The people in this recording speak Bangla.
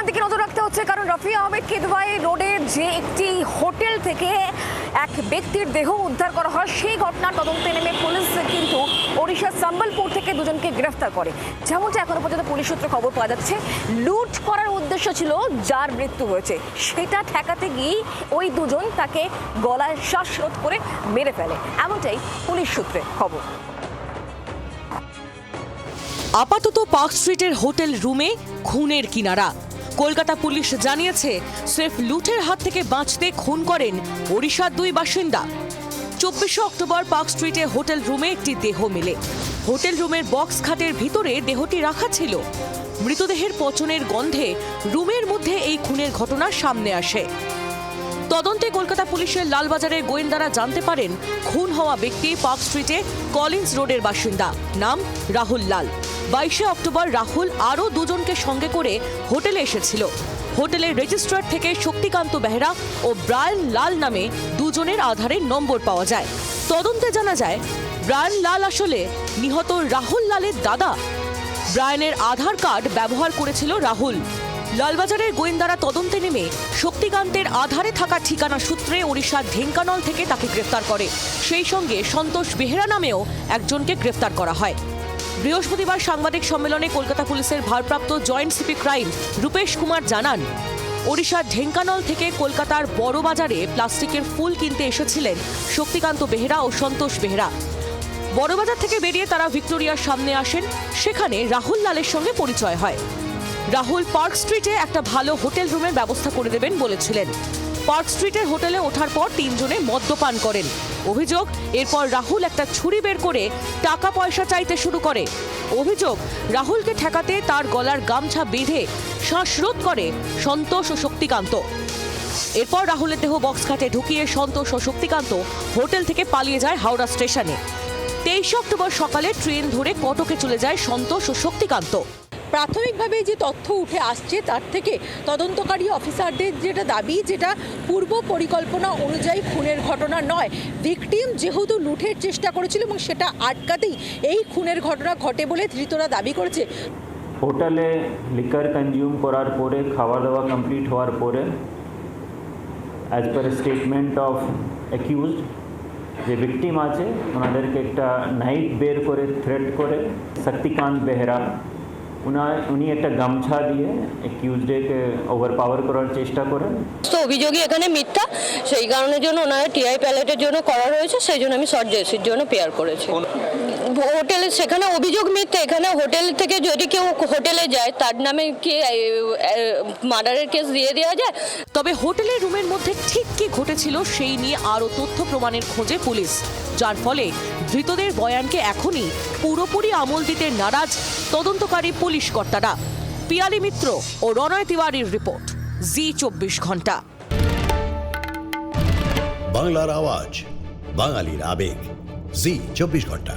ঘটনার দিকে নজর রাখতে হচ্ছে কারণ রফি আহমেদ কিদওয়াই রোডের যে একটি হোটেল থেকে এক ব্যক্তির দেহ উদ্ধার করা হয়, সেই ঘটনার তদন্তে নেমে পুলিশ কিন্তু ওড়িশার সম্বলপুর থেকে দুজনকে গ্রেফতার করে। যেমনটা এখনও পর্যন্ত পুলিশ সূত্রে খবর পাওয়া যাচ্ছে, লুট করার উদ্দেশ্য ছিল যার মৃত্যু হয়েছে। সেটা ঠেকাতে গিয়েই ওই দুজন তাকে গলায় শ্বাসরোধ করে মেরে ফেলে। এমনটাই পুলিশ সূত্রে খবর। আপাতত পার্ক স্ট্রিটের হোটেল রুমে খুনের কিনারা। কলকাতা পুলিশ জানিয়েছে, স্রেফ লুটের হাত থেকে বাঁচতে খুন করেন ওড়িশার দুই বাসিন্দা। চব্বিশে অক্টোবর পার্ক স্ট্রিটে হোটেল রুমে একটি দেহ মেলে। হোটেল রুমের বক্স খাটের ভিতরে দেহটি রাখা ছিল। মৃতদেহের পচনের গন্ধে রুমের মধ্যে এই খুনের ঘটনা সামনে আসে। তদন্তে কলকাতা পুলিশের লালবাজারের গোয়েন্দারা জানতে পারেন, খুন হওয়া ব্যক্তি পার্ক স্ট্রিটে কলিন্স রোডের বাসিন্দা। নাম রাহুল লাল। বাইশে অক্টোবর রাহুল আরও দুজনকে সঙ্গে করে হোটেলে এসেছিল। হোটেলের রেজিস্ট্রার থেকে শক্তিকান্ত বেহরা ও ব্রায়ান লাল নামে দুজনের আধারে নম্বর পাওয়া যায়। তদন্তে জানা যায়, ব্রায়ান লাল আসলে নিহত রাহুল লালের দাদা। ব্রায়ানের আধার কার্ড ব্যবহার করেছিল রাহুল। লালবাজারের গোয়েন্দারা তদন্তে নেমে শক্তিকান্তের আধারে থাকা ঠিকানা সূত্রে ওড়িশার ঢেঙ্কানল থেকে তাকে গ্রেফতার করে। সেই সঙ্গে সন্তোষ বেহেরা নামেও একজনকে গ্রেফতার করা হয়। বৃহস্পতিবার সাংবাদিক সম্মেলনে কলকাতা পুলিশের ভারপ্রাপ্ত joint CP crime Rupesh Kumar জানান, ওড়িশার ঢেঙ্কানল থেকে কলকাতার বড় বাজারে প্লাস্টিকের ফুল কিনতে এসেছিলেন শক্তিকান্ত বেহেরা ও সন্তোষ বেহেরা। বড়বাজার থেকে বেরিয়ে তারা ভিক্টোরিয়ার সামনে আসেন, সেখানে রাহুল লালের সঙ্গে পরিচয় হয়। রাহুল পার্ক স্ট্রিটে একটা ভালো হোটেল রুমের ব্যবস্থা করে দেবেন বলেছিলেন। পার্ক স্ট্রিটের হোটেলে ওঠার পর তিনজনে মদ্যপান করেন। অভিযোগ, এরপর রাহুল একটা ছুরি বের করে টাকা পয়সা চাইতে শুরু করে। অভিযোগ, রাহুলকে ঠেকাতে তার গলার গামছা বেঁধে শ্বাসরোধ করে সন্তোষ ও শক্তিকান্ত। এরপর রাহুলের দেহ বক্স খাটে ঢুকিয়ে সন্তোষ ও শক্তিকান্ত হোটেল থেকে পালিয়ে যায় হাওড়া স্টেশনে। তেইশে অক্টোবর সকালে ট্রেন ধরে কটকে চলে যায় সন্তোষ ও শক্তিকান্ত। প্রাথমিকভাবে যে তথ্য উঠে আসছে, তার থেকে তদন্তকারী অফিসারদের যেটা দাবি, যেটা পূর্ব পরিকল্পনা অনুযায়ী খুনের ঘটনা নয়, ভিকটিম যেহেতু লুঠের চেষ্টা করেছিল এবং সেটা আটকাতেই এই খুনের ঘটনা ঘটে বলে ধৃতরা দাবি করেছে। হোটেলে লিকার কনজিউম করার পরে খাওয়া দাওয়া কমপ্লিট হওয়ার পরে as per statement of accused যে ভিকটিম আছে, ওনাদেরকে একটা নাইট বের করে থ্রেট করে, শক্তিকান্ত বেহরা উনা উনি একটা গামছা দিয়ে অ্যাকিউজডেকে ওভার পাওয়ার করার চেষ্টা করেন। তো অভিযোগই এখানে মিথ্যা। সেই কারণের জন্য ওনার টিআই প্যালেটের জন্য করা রয়েছে সেই জন্য আমি শর্ট জেসির জন্য পেয়ার করেছি। হোটেলে সেখানে অভিযোগ মিথ্যা। এখানে হোটেল থেকে যদি কেউ হোটেলে যায় তার নামে কি মার্ডারের কেস দিয়ে দেওয়া যায়? তবে হোটেলের রুমের মধ্যে ঠিক কি ঘটেছিল সেই নিয়ে আরও তথ্য প্রমাণের খোঁজে পুলিশ। যার ফলে ধৃতদের বয়ানকে এখনই পুরোপুরি আমল দিতে নারাজ তদন্তকারী পুলিশ কর্তারা। পিয়ালি মিত্র ও রনয় তিওয়ারির রিপোর্ট জি চব্বিশ ঘণ্টা। বাংলার আওয়াজ বাঙালির আবেগ জি চব্বিশ ঘণ্টা।